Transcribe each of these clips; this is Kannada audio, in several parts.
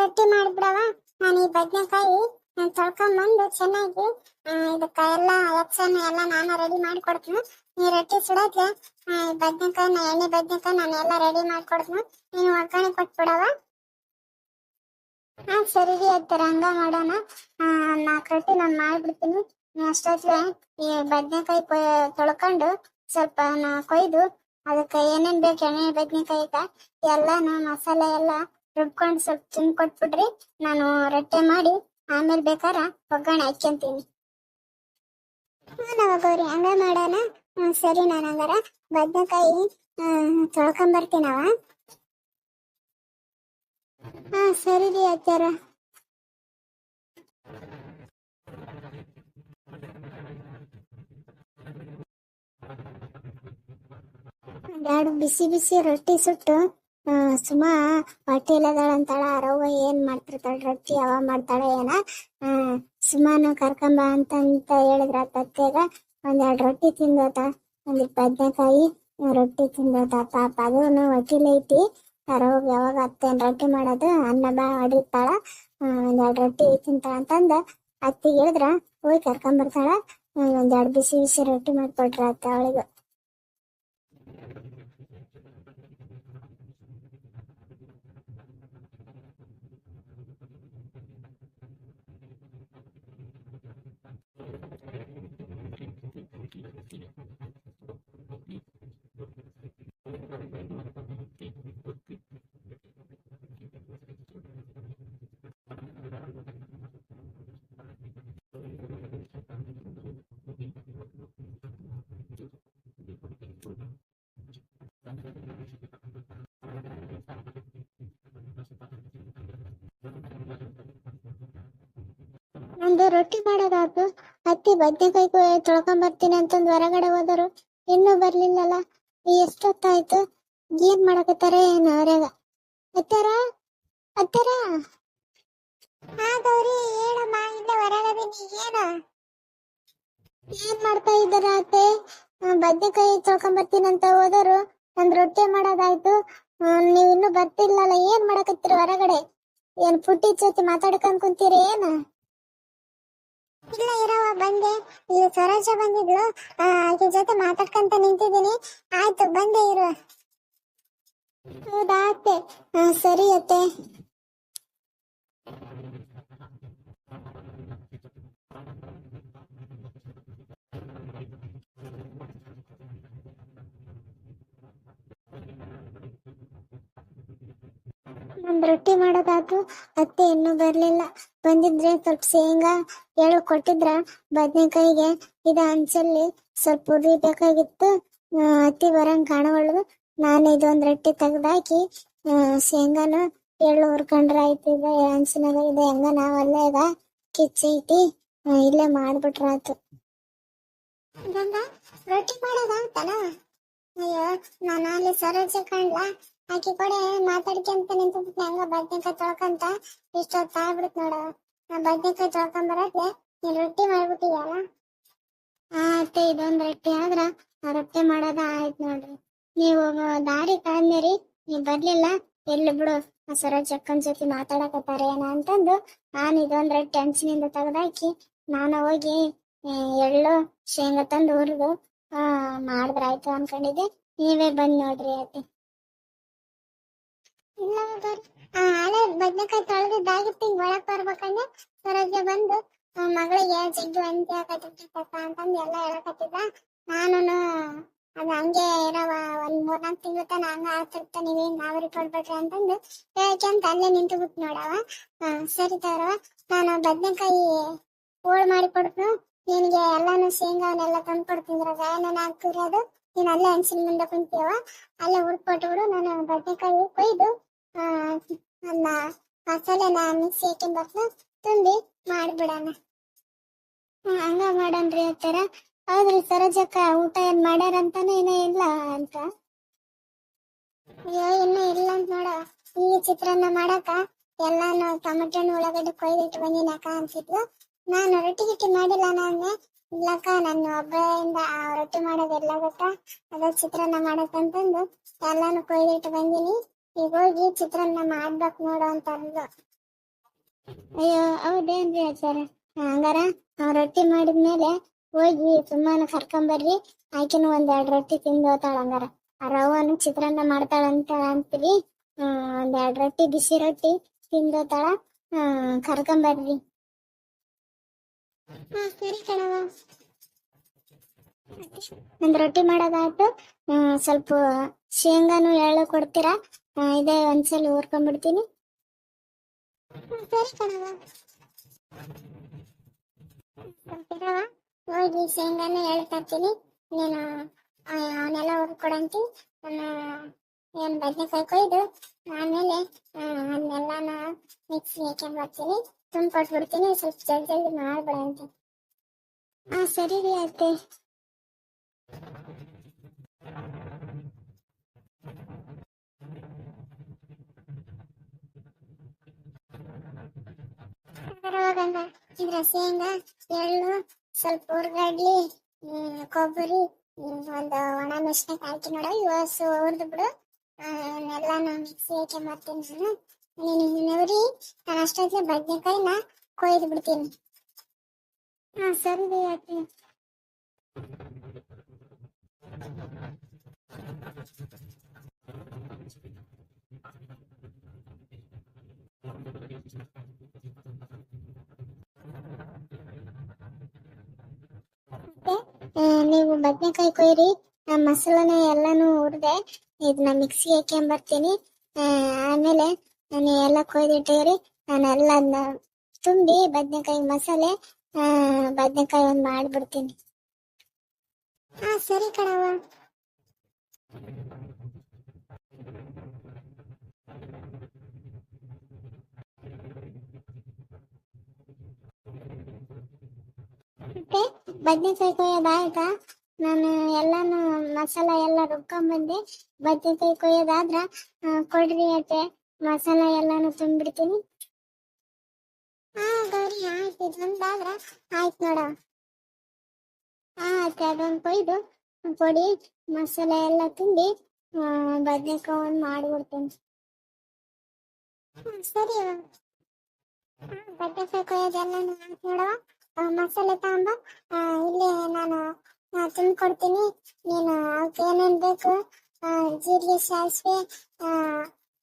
ರೊಟ್ಟಿ ಮಾಡ್ಬಿಡವ ನಾನು ಈ ಬದನೆಕಾಯಿ ತೊಳ್ಕೊಂಬಂದು ಚೆನ್ನಾಗಿ ಆ, ಇದಕ್ಕ ಎಲ್ಲ ಎಕ್ಸನ್ ಎಲ್ಲ ನಾನು ರೆಡಿ ಮಾಡ್ಕೊಡ್ತೀನಿ. ನೀ ರೊಟ್ಟಿ ಸುಡೋಕೆ ಬದನೆಕಾಯಿ ಎಣ್ಣೆ ಬದನೆಕಾಯಿ ನಾನು ಎಲ್ಲ ರೆಡಿ ಮಾಡ್ಕೊಡ್ತೀನಿ. ನೀನು ಒಗ್ಗರಣೆ ಕೊಟ್ಬಿಡವ ಹಾ ಸರಿ ರೀ ಅತ್ತರ ಹಂಗ ಮಾಡೋಣ. ಆ, ನಾಲ್ಕು ರೊಟ್ಟಿ ನಾನು ಮಾಡ್ಬಿಡ್ತೀನಿ. ಅಷ್ಟೊತ್ತಿಗೆ ಈ ಬದನೆಕಾಯಿ ತೊಳ್ಕೊಂಡು ಸ್ವಲ್ಪ ನಾ ಕೊಯ್ದು ಅದಕ್ಕೆ ಏನೇನು ಬೇಕು ಎಣ್ಣೆ ಬದನೆಕಾಯಿಗ ಎಲ್ಲಾನು ಮಸಾಲೆ ಎಲ್ಲ ರುಬ್ಕೊಂಡು ಸ್ವಲ್ಪ ತಿಂದ್ ಕೊಟ್ಬಿಡ್ರಿ ನಾನು ರೊಟ್ಟಿ ಮಾಡಿ ಆಮೇಲೆ ಬೇಕಾರ ಒಗ್ಗರಣೆ ಹಾಕ್ಯಂತೀನಿ ನಾವು ಗೌರಿ ಹಂಗ ಮಾಡೋಣ. ಹ್ಮ್, ಸರಿ ನಾನು ಹಂಗಾರ. ಬದನೆಕಾಯಿ ತೊಳ್ಕೊಂಬರ್ತೀನವ? ಹಾ ಸರಿ ರೀ ಅಜ್ಜಾರ ಎರಡು ಬಿಸಿ ಬಿಸಿ ರೊಟ್ಟಿ ಸುಟ್ಟು ಸುಮಾ ಇಲ್ಲದಾಳ ಅಂತಾಳ ರವ್ವ ಏನ್ ಮಾಡ್ತಿರ್ತಾಳ, ರೊಟ್ಟಿ ಯಾವ ಮಾಡ್ತಾಳ ಏನ? ಸುಮಾನು ಕರ್ಕೊಂಬ ಅಂತ ಅಂತ ಹೇಳಿದ್ರ ತತ್ತೆಗ, ಒಂದೆರಡು ರೊಟ್ಟಿ ತಿಂದೋತ ಒಂದ್ ಬದ್ನೆಕಾಯಿ, ರೊಟ್ಟಿ ತಿಂದೋತ. ಪಾಪ ಅದೂನು ಹೊಟ್ಟಿಲೆ ಐತಿ ರವ್ಗ ಯಾವಾಗ ಅತ್ತೇನ್ ರೊಟ್ಟಿ ಮಾಡೋದು, ಅನ್ನ ಬಾ ಹೊಡಿತಾಳ ಒಂದೆರಡು ರೊಟ್ಟಿ ತಿಂತಾಳ ಅಂತಂದ ಅತ್ತಿಗೆ ಹೇಳಿದ್ರ ಹೋಗಿ ಕರ್ಕೊಂಬರ್ತಾಳ ಒಂದೆರಡು ಬಿಸಿ ಬಿಸಿ ರೊಟ್ಟಿ ಮಾಡ್ಕೊಟ್ರ ಅತ್ತ ಅವಳಿಗೆ. ನಂದು ರೊಟ್ಟಿ ಮಾಡೋದಾತು ಅತ್ತಿ ಬದ್ನೆಕಾಯಿ ತೊಳ್ಕೊಂಡ್ ಬರ್ತೀನಿ ಅಂತಂದ್ ಹೊರಗಡೆ ಹೋದರು ಇನ್ನೂ ಬರ್ಲಿಲ್ಲಲ್ಲ? ಎಷ್ಟೊತ್ತಾಯ್ತು? ಏನ್ ಮಾಡಕತ್ತಾರೆ ಏನು ಅವ್ರ್ಯಾಗ? ಅತ್ತಾರ ಅತ್ತಾರ ಹಾ ಹೇಳಮ್ಮ, ಇಲ್ಲೇ ಹೊರಗದೀನಿ ಏನು? ಏನ್ ಮಾಡ್ತಾ ಇದ್ದಾರ ಅತ್ತೆ? ಬದ್ನೆಕಾಯಿ ತೊಳ್ಕೊಂಡ್ ಬರ್ತೀನಿ ಅಂತ ಹೋದರು ನಂದ್ ರೊಟ್ಟಿ ಮಾಡೋದಾಯ್ತು. ನೀವಿನ್ನೂ ನೀವ್ ಇನ್ನೂ ಬರ್ತಿಲ್ಲಲ್ಲ, ಏನ್ ಮಾಡಕತ್ತೀರಿ ಹೊರಗಡೆ? ಏನ್ ಪುಟ್ಟಿ ಜೊತೆ ಮಾತಾಡ್ಕೊಂಡ್ ಕುಂತೀರಿ, ಏನು? ಇಲ್ಲ ಇರವ ಬಂದೆ. ಇಲ್ಲಿ ಸ್ವರಾಜ ಬಂದಿದ್ಲು. ಆಕೆ ಜೊತೆ ಮಾತಾಡ್ಕೊಂತ ನಿಂತಿದ್ದೀನಿ. ಆಯ್ತು, ಬಂದೆ, ಇರು. ಹೌದಾ, ಅತ್ತೆ? ಸರಿ, ಅತ್ತೆ. ನಂದ್ ರೊಟ್ಟಿ ಮಾಡೋದಾತು ಅತ್ತೆ ಇನ್ನೂ ಬರಲಿಲ್ಲ. ಬಂದಿದ್ರೆ ಸ್ವಲ್ಪ ಶೇಂಗಾ ಎಳ್ಳು ಕೊಟ್ಟಿದ್ರ ಬದನೆಕಾಯಿಗೆ ಇದ ಅಂಚಲ್ಲಿ ಸ್ವಲ್ಪ ಉರಿ ಬೇಕಾಗಿತ್ತು. ಆ, ಅತ್ತಿ ಬರಂಗ್ ಕಾಣವಳು ನಾನು ಇದೊಂದು ರೊಟ್ಟಿ ತೆಗ್ದಾಕಿ ಶೇಂಗಾನ ಎಳ್ಳು ಹುರ್ಕೊಂಡ್ರ ಆಯ್ತು. ಈಗ ಹಂಚಿನಾಗ ಇದು ಹೆಂಗ ನಾವಲ್ಲೇ ಈಗ ಕಿಚ್ಚೈತಿ ಇಲ್ಲೇ ಮಾಡ್ಬಿಟ್ರ ಗಂಗಾ ರೊಟ್ಟಿ ಮಾಡೋದಾಗ್ತಲ್ಲ ಅಯ್ಯೋ ನಾನು ಅಲ್ಲಿ ಸರೋಜ ಕಂಡ್ಲ ಆಕಿ ಕೂಡ ಮಾತಾಡ್ಕೊಂತ ನಿಂತ್ಬಿಟ್ಟು ಹಂಗ ಬದ್ನೆಕಾಯಿ ತೊಳ್ಕಂತ ಇಷ್ಟೊತ್ತು ಆಗ್ಬಿಡುತ್ತೆ ನೋಡ. ನಾ ಬದ್ನೆಕಾಯಿ ತೊಳ್ಕೊಂಡ್ ಬರತ್ತೆ ನೀನ್ ರೊಟ್ಟಿ ಮಾಡ್ಬಿಟ್ಟಿಯಲ್ಲ ಆ ಅತ್ತೆ ಇದೊಂದ್ ರೊಟ್ಟಿ ಆದ್ರ ಆ ರೊಟ್ಟಿ ಮಾಡೋದ ಆಯ್ತು ನೋಡ್ರಿ. ನೀವು ದಾರಿ ಕಾದ್ಮೇರಿ ನೀವ್ ಬರ್ಲಿಲ್ಲ. ಎಲ್ಲಿ ಬಿಡು. ಆ ಸರೋಜ್ ಅಕ್ಕನ ಜೊತೆ ಮಾತಾಡಕತ್ತಾರೆ ಏನ ಅಂತಂದು ನಾನು ಇದೊಂದ್ ರೊಟ್ಟಿ ಹಂಚಿನಿಂದ ತೆಗ್ದಾಕಿ ನಾನು ಹೋಗಿ ಆ, ಎಳ್ಳು ಶೇಂಗಾ ತಂದು ಹುರಿದು ಆ ಮಾಡಿದ್ರಾಯ್ತು ಅನ್ಕೊಂಡಿದ್ದೆ. ನೀವೇ ಬಂದ್ ನೋಡ್ರಿ ಅತ್ತೆ. ಇಲ್ಲ ಹಳೆ ಬದ್ನೆಕಾಯಿ ತೊಳೆದಿದ್ದಾಗಿತ್ತು, ಹಿಂಗ್ ಒಳಗ್ ಬರ್ಬೇಕಂದ್ರೆ ಹೊರಗೆ ಬಂದು ಮಗಳಿಗೆ ಜಿಡ್ಡು ಅಂತ ಆಗತ್ತಿರ್ತಕ್ಕ ಅಂತಂದು ಎಲ್ಲ ಹೇಳಕತ್ತಿದ್ದ. ನಾನು ಅದು ಹಂಗೆ ಇರವ ಒಂದ್ ಮೂರ್ನಾಲ್ಕು ತಿಂಗಳು ತನ ಹಂಗ ಆಗ್ತಿರ್ತ ನೀವೇನ್ ರಿಪೋರ್ಟ್ ಕೊಡ್ಬೇಡ್ರಿ ಅಂತಂದು ಹೇಳ್ಕೊಂತ ಅಲ್ಲೇ ನಿಂತು ಬಿಟ್ಟು ನೋಡವ ಸರಿ ತಗರವ ನಾನು ಬದ್ನೆಕಾಯಿ ಹೋಳ್ ಮಾಡಿ ಕೊಡ್ತೀನಿ. ನಿನಗೆ ಎಲ್ಲಾನು ಶೇಂಗಾನೆಲ್ಲ ತಂದು ಕೊಡ್ತೀನಿ ನಾನು ಹಾಕಿರೋದು ನೀನ್ ಅಲ್ಲೇ ಹಂಚಿನ ಮುಂದೆ ಕುಂತೀವ ಅಲ್ಲೇ ಹುಡ್ಕೊಟ್ಬಿಡು ನಾನು ಬದನೆಕಾಯಿ ಕೊಯ್ದು ನನ್ನ ಮಸಾಲೆನ ಮಿಕ್ಸಿ ಹಾಕೊಂಡ್ ಬರ್ತು ತುಂಬಿ ಮಾಡ್ಬಿಡಣ. ಹಂಗ ಮಾಡನ್ರಿ ಅತ್ತರ ಹೌದ್ರಿ ಸರೋಜಕ್ಕ, ಊಟ ಏನ್ ಮಾಡ್ಯಾರಂತಾನೆ ಏನೋ ಇಲ್ಲ ಅಂತ. ಅಯ್ಯೋ, ಇನ್ನೂ ಇಲ್ಲ ಅಂತ ನೋಡ. ಈ ಚಿತ್ರಾನ್ನ ಮಾಡಕ ಎಲ್ಲಾನು ಟೊಮೆಟೊ ಹಣ್ಣು ಕೊಯ್ದು ಕೊಯ್ದಿಟ್ಟು ಬಂದಿನಕ ಅನ್ಸಿದ್ಲು. ನಾನು ರೊಟ್ಟಿ ಗಿಟ್ಟಿ ಮಾಡಿಲ್ಲ ನಾನು. ಇಲ್ಲಕ್ಕ ನನ್ನ ಒಬ್ಬರಿಂದ, ಆ, ರೊಟ್ಟಿ ಮಾಡೋದೆಲ್ಲ ಗೊತ್ತಾ? ಅದ ಚಿತ್ರಾನ್ನ ಮಾಡಕ್ಕಂತಂದು ಎಲ್ಲಾನು ಕೊಯ್ದಿಟ್ಟು ಬಂದಿನಿ. ಈಗ ಹೋಗಿ ಚಿತ್ರಾನ್ನ ಮಾಡ್ಬೇಕು ನೋಡು ಅಂತ ಅಂದು ಅಯ್ಯೋ ಹೌದೇನ್ರಿ ಸರ್ ಹಂಗಾರ ರೊಟ್ಟಿ ಮಾಡಿದ್ಮೇಲೆ ಹೋಗಿ ಸುಮ್ಮನ ಕರ್ಕೊಂಬರ್ರಿ ಆಕಿನ ಒಂದ್ ಎರಡ್ ರೊಟ್ಟಿ ತಿಂದು ಹೋತಾಳ ಹಂಗಾರ. ಆ ರವನು ಚಿತ್ರಾನ್ನ ಮಾಡ್ತಾಳಂತ ಅಂತೀವಿ ಹ್ಮ್ ಒಂದ್ ಎರಡ್ ರೊಟ್ಟಿ ಬಿಸಿ ರೊಟ್ಟಿ ತಿಂದು ಹ್ಮ್ ಕರ್ಕೊಂಬರ್ರಿ ಸರಿ ಕಣವ ರೊಟ್ಟಿ ಮಾಡೋದಾಯ್ತು. ಸ್ವಲ್ಪ ಶೇಂಗಾನು ಎಳ್ಳು ಕೊಡ್ತೀರಾ? ಇದೆ, ಒಂದ್ಸಲ ಊರ್ಕೊಂಡ್ಬಿಡ್ತೀನಿ ಸರಿ ಕಣವ ಬರ್ತೀರವ? ಹೋಗಿ ಶೇಂಗಾನ ಎಳ್ಳು ತರ್ತೀನಿ. ನೀನು ಅವನ್ನೆಲ್ಲ ಹುರ್ಕೊಡಂತಿ. ಏನು ಬದ್ನೆಕಾಯಿ ಕೊಯ್ದು, ಆಮೇಲೆ ಅದನ್ನೆಲ್ಲಾನು ಮಿಕ್ಸಿ ಹಾಕೊಂಡ್ ತುಂಬ ಕೊಟ್ಬಿಡ್ತೀನಿ ಸ್ವಲ್ಪ ಜಲ್ದಿ ಜಲ್ದಿ ಮಾಡ್ಬಿಡಂತೆ ಹಾ ಸರಿ ರೀ ಅತ್ತೆ. ಇದ್ರ ಶೇಂಗಾ ಎಳ್ಳು, ಸ್ವಲ್ಪ ಹುರ್ಗಡ್ಲಿ ಕೊಬ್ಬರಿ ಒಂದು ಒಣ ಮೆಣಸಿನಕಾಯಿ ಹಾಕಿ ನೋಡ ಇವತ್ತು ಹುರಿದು ಬಿಡು ಎಲ್ಲಾನು ಮಿಕ್ಸಿ ಮಾಡ್ತೀನಿ ನಾನು. ನೀನು ನೆವರಿ ನಾನು ಅಷ್ಟೊತ್ತಿಗೆ ಬದ್ನೆಕಾಯಿನ ಕೊಯ್ದು ಬಿಡ್ತೀನಿ. ಹಾ ಸರಿ ರೀ ಅತ್ತೆ ಮತ್ತೆ ಆ, ನೀವು ಬದ್ನೆಕಾಯಿ ಕೊಯ್ರಿ ಮಸಾಲಾನ ಎಲ್ಲಾನು ಹುರಿದೆ ಇದನ್ನ ಮಿಕ್ಸಿ ಹಾಕೊಂಡ್ ಬರ್ತೀನಿ ಆಮೇಲೆ ನಾನು ಎಲ್ಲ ಕೊಯ್ದಿಟ್ಟಿರಿ ನಾನು ಎಲ್ಲ ಅದ್ನ ತುಂಬಿ ಬದ್ನೆಕಾಯಿ ಮಸಾಲೆ ಬದ್ನೆಕಾಯಿ ಒಂದ್ ಮಾಡ್ಬಿಡ್ತೀನಿ. ಹಾ, ಸರಿ ಕಣವ ಮತ್ತೆ ಬದ್ನೆಕಾಯಿ ಕೊಯ್ಯೋದಾಯ್ತಾ ನಾನು ಎಲ್ಲಾನು ಮಸಾಲ ಎಲ್ಲ ರುಬ್ಕೊಂಬಂದೆ ಬದ್ನೆಕಾಯಿ ಕೊಯ್ಯೋದಾದ್ರ ಕೊಡ್ರಿ ಅತ್ತೆ. ಮಸಾಲ ಎಲ್ಲಾನು ತುಂಬಿಡ್ತೀನಿ ಹಾ ಗೌರಿ ಆಯ್ತು ಇದೊಂದಾದ್ರ ಆಯ್ತು ನೋಡ. ಹಾ ಅದೊಂದು ಕೊಯ್ದು ಪುಡಿ ಮಸಾಲೆ ಎಲ್ಲ ತುಂಬಿ ಆ, ಬದ್ನೆಕಾಯಿ ಒಂದು ಮಾಡಿಬಿಡ್ತೀನಿ ಸರಿ ಬದ್ನೆಕಾಯಿ ಕೊಯ್ಯೋದೆಲ್ಲನೂ ಆಯ್ತು ನೋಡವ ಆ, ಮಸಾಲೆ ತಾಂಬ ಇಲ್ಲಿ ನಾನು ತುಂಬಿಕೊಡ್ತೀನಿ. ನೀನು ಅವಕ್ಕೆ ಏನೇನು ಬೇಕು ಆ, ಜೀರಿಗೆ ಸಾಸಿವೆ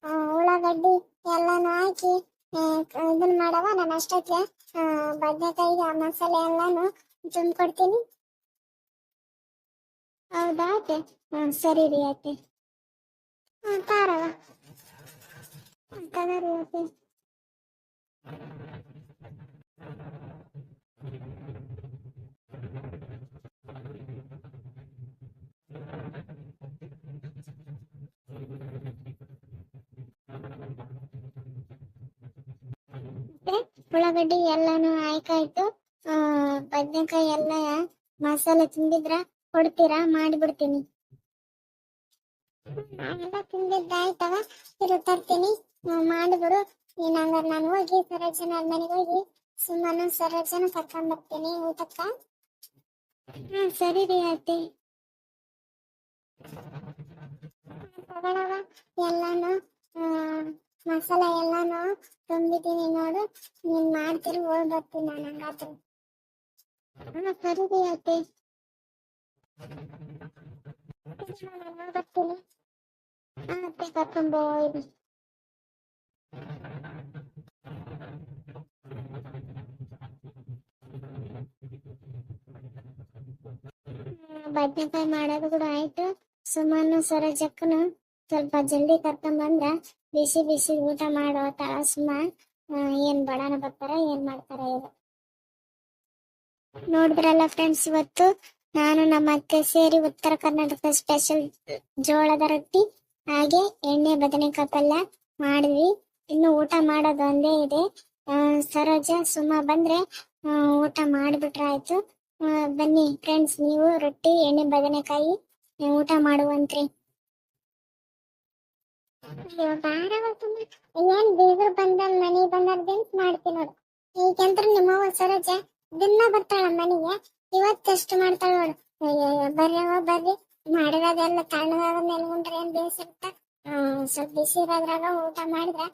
ಉಳ್ಳಾಗಡ್ಡಿ ಎಲ್ಲಾನು ಹಾಕಿ ಇದನ್ನ ಮಾಡವ ನಾನು ಅಷ್ಟೊತ್ತಿಗೆ ಬದನೆಕಾಯಿ ಆ ಮಸಾಲೆ ಎಲ್ಲಾನು ತುಂಬ್ಕೊಡ್ತೀನಿ. ಹೌದಾ ಅತ್ತೆ? ಹ್ಮ್ ಸರಿ ರೀ ಅತ್ತೆ. ತಾರವ ತಗರಿ ಅತ್ತೆ ಮತ್ತೆ ಉಳ್ಳಾಗಡ್ಡಿ ಎಲ್ಲಾನು ಆಯ್ಕಾಯ್ತು. ಬದ್ನೆಕಾಯಿ ಎಲ್ಲ ಮಸಾಲೆ ತುಂಬಿದ್ರ ಕೊಡ್ತೀರಾ? ಮಾಡಿಬಿಡ್ತೀನಿ. ನಾನೆಲ್ಲ ತಿಂದಿದ್ದಾಯ್ತವ? ಇರು, ತರ್ತೀನಿ. ಮಾಡಿಬಿಡು. ನೀನ್ ನಾನು ಹೋಗಿ ಸರೋಜನ ಮನೆಗೆ ಹೋಗಿ ಸುಮ್ಮನೆ ಸರೋಜನ ಕರ್ಕೊಂಡ್ ಬರ್ತೀನಿ. ಊಟಕ್ಕ? ಹ್ಮ್ ಸರಿ ರೀ ಅತ್ತೆ. ತಗೊಳವ ಎಲ್ಲಾನು. ಮಸಾಲ ಎಲ್ಲಾನು ತುಂಬಿದ್ದೀನಿ ನೋಡು. ನೀನ್ ಮಾಡ್ತಿರು, ಹೋಗಿ ಬರ್ತೀನಿ ನಾನು ಹಂಗಾದ್ರೆ. ಹಾ ಸರಿ ಅತ್ತೆ. ನಾನು ಬರ್ತೀನಿ. ಹಾ, ಅತ್ತೆ ಕರ್ಕೊಂಡು ಹೋಗಿ. ಮಾಡೋದು ಕೂಡ ಆಯ್ತು. ಸುಮ್ಮನೆ ಸರೋಜಕ್ಕನು ಸ್ವಲ್ಪ ಜಲ್ದಿ ಕರ್ಕೊಂಡ್ ಬಂದ್ರ ಬಿಸಿ ಬಿಸಿ ಊಟ ಮಾಡೋ ತರ ಸುಮ್ಮ ಏನ್ ಬಡಾನ ಬರ್ತಾರ, ಏನ್ ಮಾಡ್ತಾರ ಇದು ನೋಡಿದ್ರಲ್ಲ ಫ್ರೆಂಡ್ಸ್ ಇವತ್ತು ನಾನು ನಮ್ಮ ಅತ್ತೆ ಸೇರಿ ಉತ್ತರ ಕರ್ನಾಟಕ ಸ್ಪೆಷಲ್ ಜೋಳದ ರೊಟ್ಟಿ, ಹಾಗೆ ಎಣ್ಣೆ ಬದನೆಕಾಯಿ ಪಲ್ಯ ಮಾಡಿದ್ವಿ. ಇನ್ನು ಊಟ ಮಾಡೋದು ಒಂದೇ ಇದೆ. ಸರೋಜ ಸುಮ್ಮ ಬಂದ್ರೆ ಊಟ ಮಾಡಿಬಿಟ್ರಾಯ್ತು. ಬನ್ನಿ ಫ್ರೆಂಡ್ಸ್ ನೀವು ರೊಟ್ಟಿ, ಎಣ್ಣೆ, ಬದನೆಕಾಯಿ, ಊಟ ಮಾಡುವಂತ್ರಿ. ಏನ್ ಬೀಗರು ಬಂದ ಮನಿ ಬಂದಾರ ದಿನ್ಸ್ ಮಾಡ್ತೀನಿ ನೋಡು. ಈಗಂದ್ರ ನಿಮ್ಮವ್ವ ಸರೋಜ ದಿನ ಬರ್ತಾಳ ಮನೆಗೆ ಇವತ್ತಷ್ಟು ಮಾಡ್ತಾಳ ನೋಡು. ಬರ್ರವ ಬರ್ರಿ ಮಾಡಿರೋದೆಲ್ಲ ತಣ್ಣಗಾಗ ನೆಲ್ಗುಂಡ್ರೆ ಏನ್ ಬೇಸಿರ್ತ ಸ್ವಲ್ಪ ಬಿಸಿ ಇರೋದ್ರಾಗ ಊಟ ಮಾಡಿದ್ರ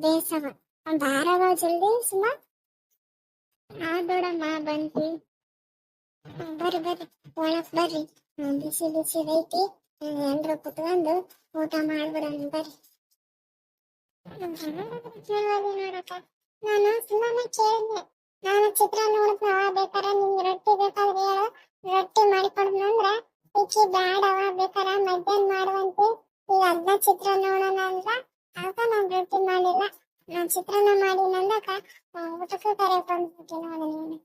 ಬೇಸವ ಬಾರವ ಜಲ್ದಿ ಸುಮ. ಆ ದೊಡಮ್ಮ ಬಂದ್ವಿ. ಬರ್ರಿ ಬರ್ರಿ. ಒಳಗ್ ಬರ್ರಿ. ಬಿಸಿ ಬಿಸಿ ಐತಿ ಎಲ್ರು ಕುತ್ಕೊಂಡು ಊಟ ಮಾಡ್ಬಿಡೋಣ ಬರ್ರಿ. ನೋಡಕ್ಕ ನಾನು ಸುಮ್ಮನೆ ಕೇಳಿದ್ನೆ ನಾನು ಚಿತ್ರ ನೋಡಿದ್ನ ಬೇಕಾರೆ ನಿಮ್ಗೆ ರೊಟ್ಟಿ ಬೇಕಾದ್ರೆ ಹೇಳು. ರೊಟ್ಟಿ ಮಾಡಿಕೊಡ್ದು ಅಂದ್ರೆ ಇಕ್ಕಿ ಬ್ಯಾಡವ ಬೇಕಾರ ಮಧ್ಯಾಹ್ನ ಮಾಡುವಂತೆ. ಈಗ ಅದ್ನ ಚಿತ್ರ ನೋಡೋಣ ಅಂತ ಅವಾಗ ನಾನು ರೊಟ್ಟಿ ಮಾಡಿಲ್ಲ. ನಾನು ಚಿತ್ರಾನ್ನ ಮಾಡಿ ನಂದಕ ಊಟಕ್ಕೆ ಕರೆಯಕ್ ಬಂದ್ಬಿಟ್ಟು ನೋಡಿ ನೀನು.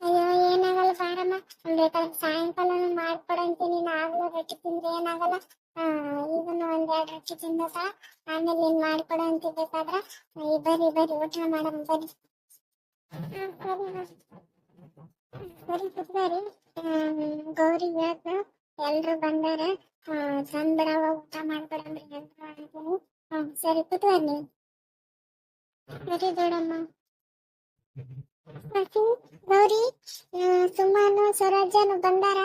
ಅಯ್ಯೋ, ಏನಾಗಲ್ಲ ಬಾರಮ್ಮ ಬೇಕಾದ್ರೆ ಸಾಯಂಕಾಲ ಮಾಡ್ಕೊಡಂತೀನಿ. ಆಗ್ಲೂ ರೊಟ್ಟಿ ತಿಂದ್ರೆ ಏನಾಗಲ್ಲ. ಈಗನು ಒಂದೆರಡು ರೊಟ್ಟಿ ತಿಂದ ಆಮೇಲೆ ಏನ್ ಮಾಡ್ಕೊಡ ಅಂತ ಬೇಕಾದ್ರ, ಈ ಬರ್ರಿ ಊಟ ಮಾಡಮ್ ಬರ್ರಿ. ಸರಿ. ಸರಿ ಗೌರಿ ಹೇಳ್ತು ಎಲ್ರು ಬಂದಾರ. ತಂದ್ಬಿಡವ ಊಟ ಮಾಡ್ಬಿಡಮ್ರಿ ಎಲ್ರು ಅಂತೀನಿ. ಹ್ಮ್ ಸರಿ ಕುತ್ಕೋರಿ ನೀವು ಸರಿ ದೊಡಮ್ಮ ಗೌರಿ ಸುಮ್ಮನು ಸ್ವರಾಜ್ಯನು ಬಂದಾರ.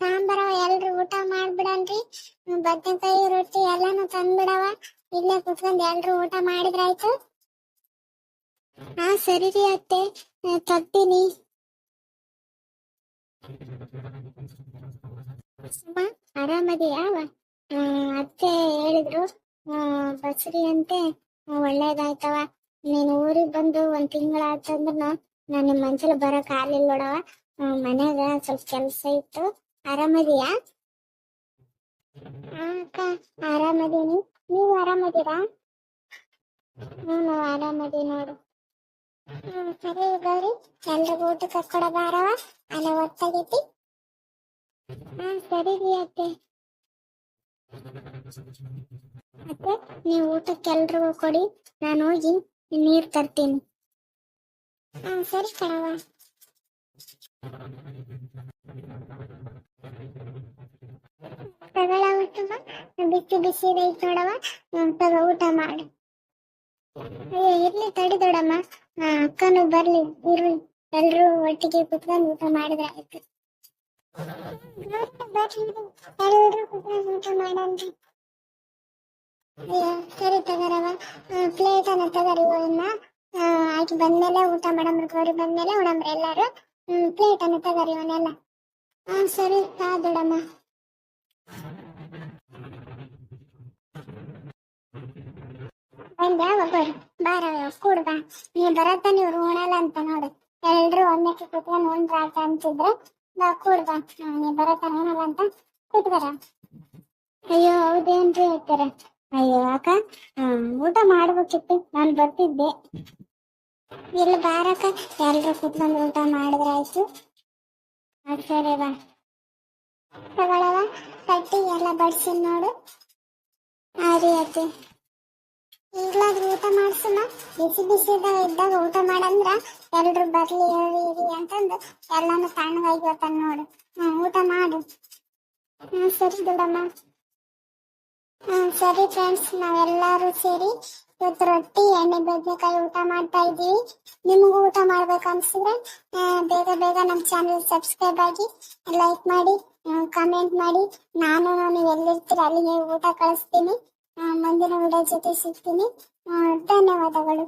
ತಾಂಬರವ ಎಲ್ರು ಊಟ ಮಾಡ್ಬಿಡನ್ರಿ. ಬದನೆಕಾಯಿ ರೊಟ್ಟಿ ಎಲ್ಲಾನು ತಂದ್ಬಿಡವ. ಇಲ್ಲೇ ಕುತ್ಕೊಂಡ್ ಎಲ್ರು ಊಟ ಮಾಡಿದ್ರಾಯ್ತು. ಹಾ ಸರಿ ರೀ ಅತ್ತೆ. ತರ್ತೀನಿ. ಸುಮ ಆರಾಮದಿಯಾವ ಅತ್ತೆ ಹೇಳಿದ್ರು. ಬಸ್ರಿ ಅಂತೆ. ಒಳ್ಳೇದಾಯ್ತವ. ನೀನು ಊರಿಗೆ ಬಂದು ಒಂದ್ ತಿಂಗಳ ತಿಂಗಳಾತಂದ್ರ ನಾನ್ ನಿಮ್ ಮನ್ಸಲ್ಲಿ ಬರಕ್ ಆಗ್ಲಿಲ್ಲ ನೋಡವ ಮನ್ಯಾಗ ಸ್ವಲ್ಪ ಕೆಲ್ಸ ಇತ್ತು. ಆರಾಮದಿಯಾ? ಅಕ್ಕ ಆರಾಮದೀನಿ. ನೀವು ಆರಾಮದೀರಾ? ಹ್ಞೂ ನಾವು ಆರಾಮದೀವಿ ನೋಡು. ಹ್ಮ್ ಸರಿ ಗೌರಿ. ಎಲ್ರಿಗೂ ಊಟಕ್ಕೆ ಕೊಡ ಬಾರವ ಅಲ್ಲ ಒತ್ತಾಗೈತಿ ಹಾ ಸರಿ ರೀ ಅತ್ತೆ. ಅತ್ತೆ ನೀವು ಊಟಕ್ಕೆ ಎಲ್ರಿಗೂ ಕೊಡಿ. ನಾನು ಹೋಗಿ ನೀರ್ ತರ್ತೀನಿ. ಹಾ, ಸರಿ ಕಣವ ತಗೊಳ ಊಟವ? ಬಿಸಿ ಬಿಸಿ ಐತ್ ನೋಡವ ತಗ ಊಟ ಮಾಡು. ಅಯ್ಯೋ, ಇರ್ಲಿ ತಡಿ ದೊಡಮ್ಮ ಅಕ್ಕನು ಬರ್ಲಿ, ಇರ್ಲಿ. ಎಲ್ರು ಒಟ್ಟಿಗೆ ಕುತ್ಕೊಂಡು ಊಟ ಮಾಡಿದ್ರೆ ಆಯ್ತು. ಬರ್ರಿ. ಎಲ್ರು ಕುತ್ಕೊಂಡು ಊಟ ಅಯ್ಯೋ ಸರಿ ತಗರವ ಪ್ಲೇಟ್ ಅನ್ನ ತಗರಿ ಇವನ್ನ ಆಕಿ ಬಂದ್ಮೇಲೆ ಊಟ ಮಾಡಮ್ರಿ ಗೌರಿ ಬಂದ್ಮೇಲೆ ಉಡಮ್ರಿ ಎಲ್ಲಾರು. ಪ್ಲೇಟ್ ಅನ್ನ ತಗರಿ ಇವನ್ನೆಲ್ಲ ಹಾ ಸರಿ ತಾ ದೊಡಮ್ಮ. ಬಂದ ಒಬ್ಬರು ಬಾರವ ಕೂಡ ನೀ ಬರತ್ತ ನೀವು ಉಣಲ್ಲ ಅಂತ ನೋಡು. ಎಲ್ರು ಒಂದಕ್ಕೆ ಕುತ್ಕೊಂಡು ಉಂಡ್ರ ಆಟ ಅಂತಿದ್ರೆ, ಬಾ, ಕೂಡ ನೀ ಬರತ್ತ ಉಣಲ್ಲ ಅಂತ ಕೂತ್ಕರ ಅಯ್ಯೋ, ಹೌದೇನ್ರಿ ಹೇಳ್ತಾರ? ಅಯ್ಯೋ, ಅಕ್ಕ. ಊಟ ಮಾಡ್ಬೇಕಿತ್ತು ನಾನು ಬರ್ತಿದ್ದೆ. ಇಲ್ಲಿ ಬಾರಕ್ಕ ಎಲ್ರು ಕುತ್ಕೊಂಡು ಊಟ ಮಾಡಿದ್ರಾಯ್ತು ಆಯ್ತು. ಸರಿ, ಬಾ. ತಗೊಳವ ಕಟ್ಟಿ ಎಲ್ಲ ಬಡ್ಸಿ ನೋಡು. ಆರಿ ಅತ್ತೆ. ಈಗ್ಲಾದ್ರೂ ಊಟ ಮಾಡಿಸಮ್ಮ. ಬಿಸಿ ಬಿಸಿ ಇದ್ದಾಗ ಊಟ ಮಾಡಂದ್ರ ಎಲ್ರು ಬರ್ಲಿ ಹೇಳಿ ಅಂತಂದು ಎಲ್ಲಾನು ತಣ್ಣಗಾಗಿ ಬರ್ತಾನೆ ನೋಡು. ಹ್ಮ್, ಊಟ ಮಾಡು. ಹ್ಮ್, ಸರಿ, ದೊಡ್ಡಮ್ಮ. ಹ್ಮ್, ಸರಿ ಫ್ರೆಂಡ್ಸ್ ನಾವೆಲ್ಲರೂ ಸೇರಿ ಇವತ್ತು ರೊಟ್ಟಿ, ಎಣ್ಣೆ, ಬದನೆಕಾಯಿ ಊಟ ಮಾಡ್ತಾ ಇದೀವಿ ನಿಮಗೂ ಊಟ ಮಾಡ್ಬೇಕು ಅನ್ಸಿದ್ರೆ ಬೇಗ ಬೇಗ ನಮ್ಮ ಚಾನಲ್ ಸಬ್ಸ್ಕ್ರೈಬ್ ಆಗಿ ಲೈಕ್ ಮಾಡಿ ಕಮೆಂಟ್ ಮಾಡಿ. ನಾನು ನೀವು ಎಲ್ಲಿರ್ತೀರ ಅಲ್ಲಿ ನೀವು ಊಟ ಕಳಿಸ್ತೀನಿ. ಮುಂದಿನ ವಿಡಿಯೋ ಜೊತೆ ಸಿಗ್ತೀನಿ. ಧನ್ಯವಾದಗಳು.